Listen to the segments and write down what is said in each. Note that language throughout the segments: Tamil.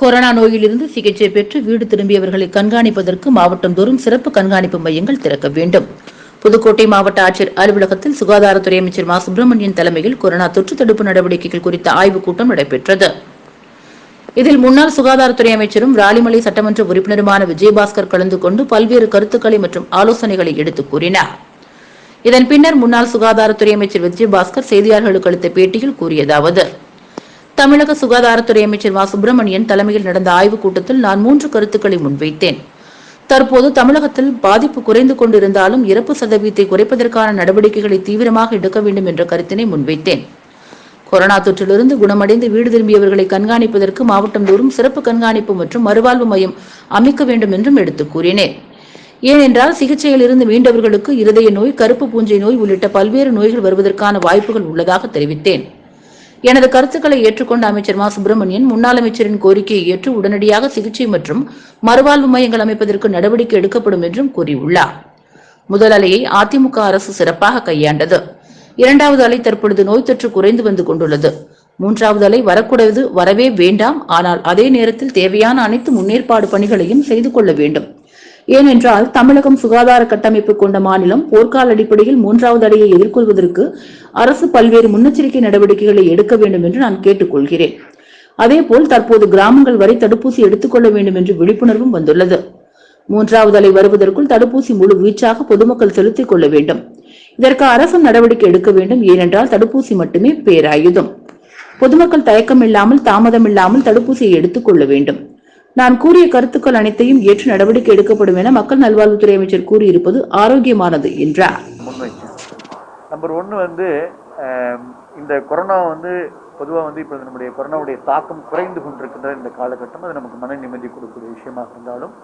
கொரோனா நோயிலிருந்து சிகிச்சை பெற்று வீடு திரும்பியவர்களை கண்காணிப்பதற்கு மாவட்டந்தோறும் சிறப்பு கண்காணிப்பு மையங்கள் திறக்க வேண்டும். புதுக்கோட்டை மாவட்ட ஆட்சியர் அலுவலகத்தில் சுகாதாரத்துறை அமைச்சர் மா. சுப்பிரமணியன் தலைமையில் கொரோனா தொற்று தடுப்பு நடவடிக்கைகள் குறித்த ஆய்வுக் கூட்டம் நடைபெற்றது. இதில் முன்னாள் சுகாதாரத்துறை அமைச்சரும் ராலிமலை சட்டமன்ற உறுப்பினருமான விஜயபாஸ்கர் கலந்து கொண்டு பல்வேறு கருத்துக்களை மற்றும் ஆலோசனைகளை எடுத்துக் கூறினார். இதன் பின்னர் முன்னாள் சுகாதாரத்துறை அமைச்சர் விஜயபாஸ்கர் செய்தியாளர்களுக்கு அளித்த பேட்டியில் கூறியதாவது தமிழக சுகாதாரத்துறை அமைச்சர் வா. சுப்பிரமணியன் தலைமையில் நடந்த ஆய்வுக் கூட்டத்தில் நான் மூன்று கருத்துக்களை முன்வைத்தேன். தற்போது தமிழகத்தில் பாதிப்பு குறைந்து கொண்டிருந்தாலும் இறப்பு சதவீதத்தை குறைப்பதற்கான நடவடிக்கைகளை தீவிரமாக எடுக்க வேண்டும் என்ற கருத்தினை முன்வைத்தேன். கொரோனா தொற்றிலிருந்து குணமடைந்து வீடு திரும்பியவர்களை கண்காணிப்பதற்கு மாவட்டந்தோறும் சிறப்பு கண்காணிப்பு மற்றும் மறுவாழ்வு மையம் அமைக்க வேண்டும் என்றும் எடுத்துக் கூறினேன். ஏனென்றால் சிகிச்சையில் இருந்து மீண்டவர்களுக்கு இருதய நோய் கருப்பு பூஞ்சை நோய் உள்ளிட்ட பல்வேறு நோய்கள் வருவதற்கான வாய்ப்புகள் உள்ளதாக தெரிவித்தேன். எனது கருத்துக்களை ஏற்றுக்கொண்ட அமைச்சர் மா. சுப்பிரமணியன் முன்னாள் அமைச்சரின் கோரிக்கையை ஏற்று உடனடியாக சிகிச்சை மற்றும் மறுவாழ்வு மையங்கள் அமைப்பதற்கு நடவடிக்கை எடுக்கப்படும் என்றும் கூறியுள்ளார். முதல் அலையை அதிமுக அரசு சிறப்பாக கையாண்டது. இரண்டாவது அலை தற்பொழுது நோய் தொற்று குறைந்து வந்து கொண்டுள்ளது. மூன்றாவது அலை வரக்கூடாது வரவே வேண்டாம். ஆனால் அதே நேரத்தில் தேவையான அனைத்து முன்னேற்பாடு பணிகளையும் செய்து கொள்ள வேண்டும். ஏனென்றால் தமிழகம் சுகாதார கட்டமைப்பு கொண்ட மாநிலம் போர்க்கால அடிப்படையில் மூன்றாவது அலையை எதிர்கொள்வதற்கு அரசு பல்வேறு முன்னெச்சரிக்கை நடவடிக்கைகளை எடுக்க வேண்டும் என்று நான் கேட்டுக்கொள்கிறேன். அதேபோல் தற்போது கிராமங்கள் வரை தடுப்பூசி எடுத்துக்கொள்ள வேண்டும் என்று விழிப்புணர்வும் வந்துள்ளது. மூன்றாவது அலை வருவதற்குள் தடுப்பூசி முழு வீச்சாக பொதுமக்கள் செலுத்திக் கொள்ள வேண்டும். இதற்கு அரசு நடவடிக்கை எடுக்க வேண்டும். ஏனென்றால் தடுப்பூசி மட்டுமே பேராயுதம். பொதுமக்கள் தயக்கம் இல்லாமல் தாமதம் இல்லாமல் தடுப்பூசியை எடுத்துக் கொள்ள வேண்டும். நான் கூறிய கருத்துக்கள் அனைத்தையும் ஏற்று நடவடிக்கை எடுக்கப்படும் என மக்கள் நல்வாழ்வுத்துறை அமைச்சர் கூறியிருப்பது ஆரோக்கியமானது என்றார். நம்பர் ஒன்று வந்து இந்த கொரோனா வந்து பொதுவாக வந்து இப்போ நம்முடைய கொரோனாவுடைய தாக்கம் குறைந்து கொண்டிருக்கின்ற இந்த காலகட்டம் அது நமக்கு மன நிம்மதி கொடுக்கக்கூடிய விஷயமாக இருந்தாலும்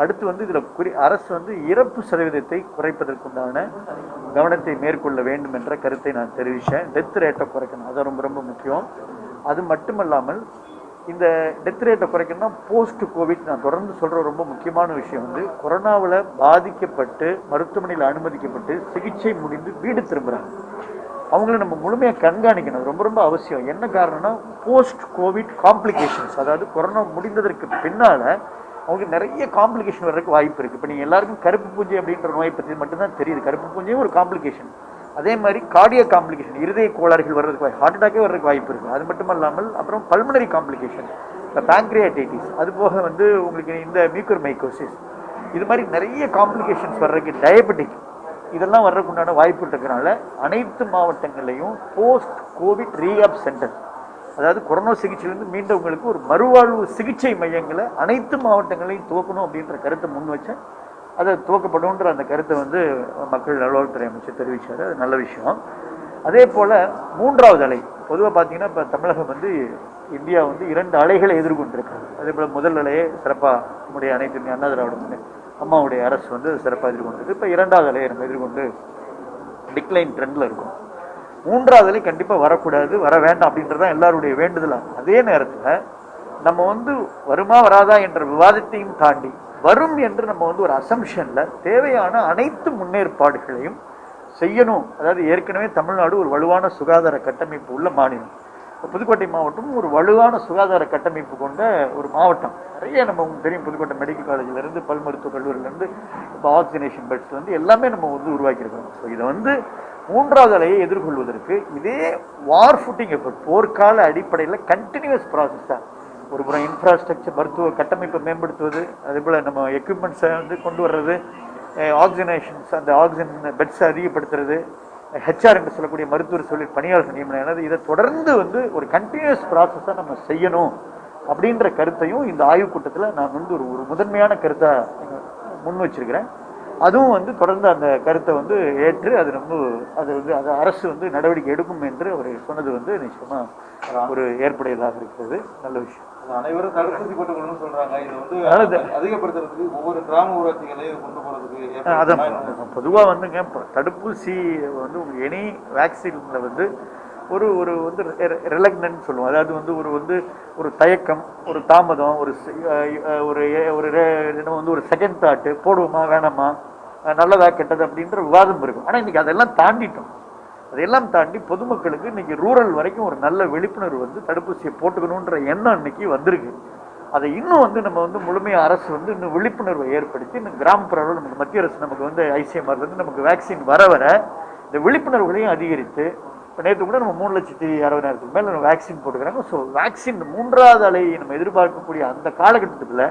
அடுத்து வந்து இதில் குறி அரசு வந்து இறப்பு சதவீதத்தை குறைப்பதற்குண்டான கவனத்தை மேற்கொள்ள வேண்டும் என்ற கருத்தை நான் தெரிவித்தேன் டெத் ரேட்டை குறைக்கணும் அது ரொம்ப ரொம்ப முக்கியம். அது மட்டுமல்லாமல் இந்த டெத் ரேட்டை குறைக்கணும்னா போஸ்ட் கோவிட் நான் தொடர்ந்து சொல்கிற ரொம்ப முக்கியமான விஷயம் வந்து கொரோனாவில் பாதிக்கப்பட்டு மருத்துவமனையில் அனுமதிக்கப்பட்டு சிகிச்சை முடிந்து வீடு திரும்புகிறாங்க அவங்கள நம்ம முழுமையாக கண்காணிக்கணும். ரொம்ப ரொம்ப அவசியம். என்ன காரணம்னா போஸ்ட் கோவிட் காம்ப்ளிகேஷன்ஸ் அதாவது கொரோனா முடிந்ததற்கு பின்னால் அவங்களுக்கு நிறைய காம்ப்ளிகேஷன் வர்றதுக்கு வாய்ப்பு இருக்குது இப்போ நீங்கள் எல்லாருக்கும் கருப்பு பூஞ்சை அப்படின்ற நோயை பற்றி மட்டும்தான் தெரியுது. கருப்பு பூஞ்சையும் ஒரு காம்ப்ளிகேஷன் அதே மாதிரி கார்டியோ காம்ப்ளிகேஷன் இருதய கோளாறுகள் வர்றதுக்கு வாய் ஹார்ட் அட்டாக்கே வர்றதுக்கு வாய்ப்பு இருக்குது அது மட்டும் இல்லாமல் அப்புறம் பல்மனரி காம்ப்ளிகேஷன் இப்போ பேங்க்ரியாடைட்டிஸ் அது போக வந்து உங்களுக்கு இந்த மியூக்கர் மைக்கோசிஸ் இது மாதிரி நிறைய காம்ப்ளிகேஷன்ஸ் வர்றதுக்கு டயபெட்டிக் இதெல்லாம் வர்றதுக்கு உண்டான வாய்ப்பு இருக்கிறனால அனைத்து மாவட்டங்கள்லையும் போஸ்ட் கோவிட் ரீஆப் சென்டர் அதாவது கொரோனா சிகிச்சையிலேருந்து மீண்டவங்களுக்கு ஒரு மறுவாழ்வு சிகிச்சை மையங்களை அனைத்து மாவட்டங்களையும் துவக்கணும் அப்படின்ற கருத்தை முன் வச்சேன். அதை துவக்கப்படும்ன்ற அந்த கருத்தை வந்து மக்கள் நல்வாழ்வுத்துறை அமைச்சர் தெரிவித்தார் அது நல்ல விஷயம். அதே போல் மூன்றாவது அலை. பொதுவாக பார்த்தீங்கன்னா இப்போ தமிழகம் வந்து இந்தியா வந்து இரண்டு அலைகளை எதிர்கொண்டிருக்காங்க அதே போல் முதல் அலையே சிறப்பாக நம்முடைய அனைத்து அண்ணா திராவிட அம்மாவுடைய அரசு வந்து சிறப்பாக எதிர்கொண்டிருக்கு இப்போ இரண்டாவது அலையை நம்ம எதிர்கொண்டு டிக்ளைன் ட்ரெண்டில் இருக்கும். மூன்றாவது அலை கண்டிப்பாக வரக்கூடாது வர வேண்டாம் அப்படின்றது தான் எல்லாருடைய வேண்டுதலாக அதே நேரத்தில் நம்ம வந்து வருமா வராதா என்ற விவாதத்தையும் தாண்டி வரும் என்று நம்ம வந்து ஒரு அசம்ஷனில் தேவையான அனைத்து முன்னேற்பாடுகளையும் செய்யணும். அதாவது ஏற்கனவே தமிழ்நாடு ஒரு வலுவான சுகாதார கட்டமைப்பு உள்ள மாநிலம். புதுக்கோட்டை மாவட்டம் ஒரு வலுவான சுகாதார கட்டமைப்பு கொண்ட ஒரு மாவட்டம். நிறைய நம்ம தெரியும் புதுக்கோட்டை மெடிக்கல் காலேஜிலேருந்து பல் மருத்துவக் கல்லூரியிலேருந்து இப்போ ஆக்சிஜனேஷன் பெட்ஸ்லேருந்து எல்லாமே நம்ம வந்து உருவாக்கியிருக்கோம் ஸோ இதை வந்து மூன்றாவது அலையை எதிர்கொள்வதற்கு இதே வார் ஃபுட்டிங் எஃபர்ட் போர்க்கால அடிப்படையில் கண்டினியூஸ் ப்ராசஸ் தான் ஒரு புறம் இன்ஃப்ராஸ்ட்ரக்சர் மருத்துவ கட்டமைப்பை மேம்படுத்துவது அதே போல் நம்ம எக்யூப்மெண்ட்ஸை வந்து கொண்டு வர்றது ஆக்சிஜனேஷன்ஸ் அந்த ஆக்சிஜன் பெட்ஸை அதிகப்படுத்துறது ஹெச்ஆர் என்று சொல்லக்கூடிய மருத்துவர் சொல்லி பணியாளர் நியமனம் எனது இதை தொடர்ந்து வந்து ஒரு கண்டினியூஸ் ப்ராசஸாக நம்ம செய்யணும் அப்படின்ற கருத்தையும் இந்த ஆய்வுக் கூட்டத்தில் நான் வந்து ஒரு ஒரு முதன்மையான கருத்தாக முன் வச்சிருக்கிறேன். அதுவும் வந்து தொடர்ந்து அந்த கருத்தை வந்து ஏற்று அது ரொம்ப அது வந்து அது அரசு வந்து நடவடிக்கை எடுக்கும் என்று அவர் சொன்னது வந்து நிச்சயமாக ஒரு ஏற்புடையதாக இருக்கிறது. நல்ல விஷயம். அனைவரும் தடுப்பூசி போட்டுக்கணும்னு சொல்றாங்க. இது வந்து அதிகப்படுத்துறதுக்கு ஒவ்வொரு கிராம ஊராட்சிகளையும் கொண்டு போறதுக்கு அதான். பொதுவாக வந்துங்க தடுப்பூசி வந்து எனி வேக்சினில் வந்து ஒரு ஒரு வந்து ரிலக்னன்ட் சொல்லுவோம். அதாவது வந்து ஒரு வந்து ஒரு தயக்கம் ஒரு தாமதம் ஒரு ஒரு ஒரு என்ன வந்து ஒரு செகண்ட் தாட்டு போடுவோமா வேணாமா நல்லதா கெட்டது அப்படின்ற விவாதம் இருக்கும். ஆனால் இன்னைக்கு அதெல்லாம் தாண்டிட்டோம். அதையெல்லாம் தாண்டி பொதுமக்களுக்கு இன்னைக்கு ரூரல் வரைக்கும் ஒரு நல்ல விழிப்புணர்வு வந்து தடுப்பூசியை போட்டுக்கணுன்ற எண்ணம் இன்னைக்கு வந்திருக்கு. அதை இன்னும் வந்து நம்ம வந்து முழுமையாக அரசு வந்து இன்னும் விழிப்புணர்வை ஏற்படுத்தி இன்னும் கிராமப்புற அளவில் நமக்கு மத்திய அரசு நமக்கு வந்து ஐசிஎம்ஆர்லேருந்து வந்து நமக்கு வேக்சின் வர வர இந்த விழிப்புணர்வுகளையும் அதிகரித்து இப்போ நேற்று கூட நம்ம மூணு லட்சத்தி அறுபதாயிரத்துக்கு மேலே நம்ம வேக்சின் போட்டுக்கிறாங்க. ஸோ வேக்சின் மூன்றாவது அலையை நம்ம எதிர்பார்க்கக்கூடிய அந்த காலகட்டத்தில்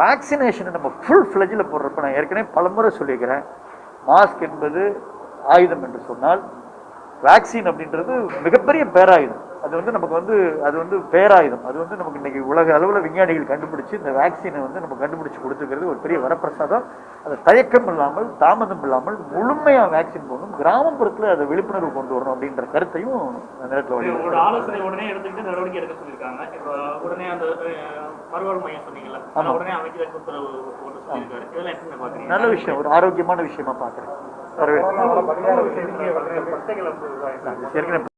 வேக்சினேஷனை நம்ம ஃபுல் ஃப்ளெஜில் போடுறப்ப நான் ஏற்கனவே பலமுறை சொல்லியிருக்கிறேன். மாஸ்க் என்பது ஆயுதம் என்று சொன்னால் வேக்சின் அப்படின்றது மிகப்பெரிய பேராயுதம். அது வந்து நமக்கு வந்து அது வந்து பேராயுதம். அது வந்து நமக்கு இன்னைக்கு உலக அளவில் விஞ்ஞானிகள் கண்டுபிடிச்சு இந்த வேக்சினை வந்து நம்ம கண்டுபிடிச்சு கொடுத்துக்கிறது ஒரு பெரிய வரப்பிரசாதம். அது தயக்கம் இல்லாமல் தாமதம் இல்லாமல் முழுமையாக வேக்சின் போடணும். கிராமப்புறத்தில் அதை விழிப்புணர்வு கொண்டு வரணும் அப்படின்ற கருத்தையும் அந்த நேரத்தில். ஆலோசனை உடனே எடுத்துக்கிட்டு நடவடிக்கை எடுக்க சொல்லியிருக்காங்க. உடனே அந்த மறுவாழ்வு மையம் சொன்னீங்கல்ல உடனே அமைச்சர் நல்ல விஷயம். ஒரு ஆரோக்கியமான விஷயமா பார்க்குறேன். வரவேற்கிறேன் பிரச்சனைகள் வந்து ஏற்கனவே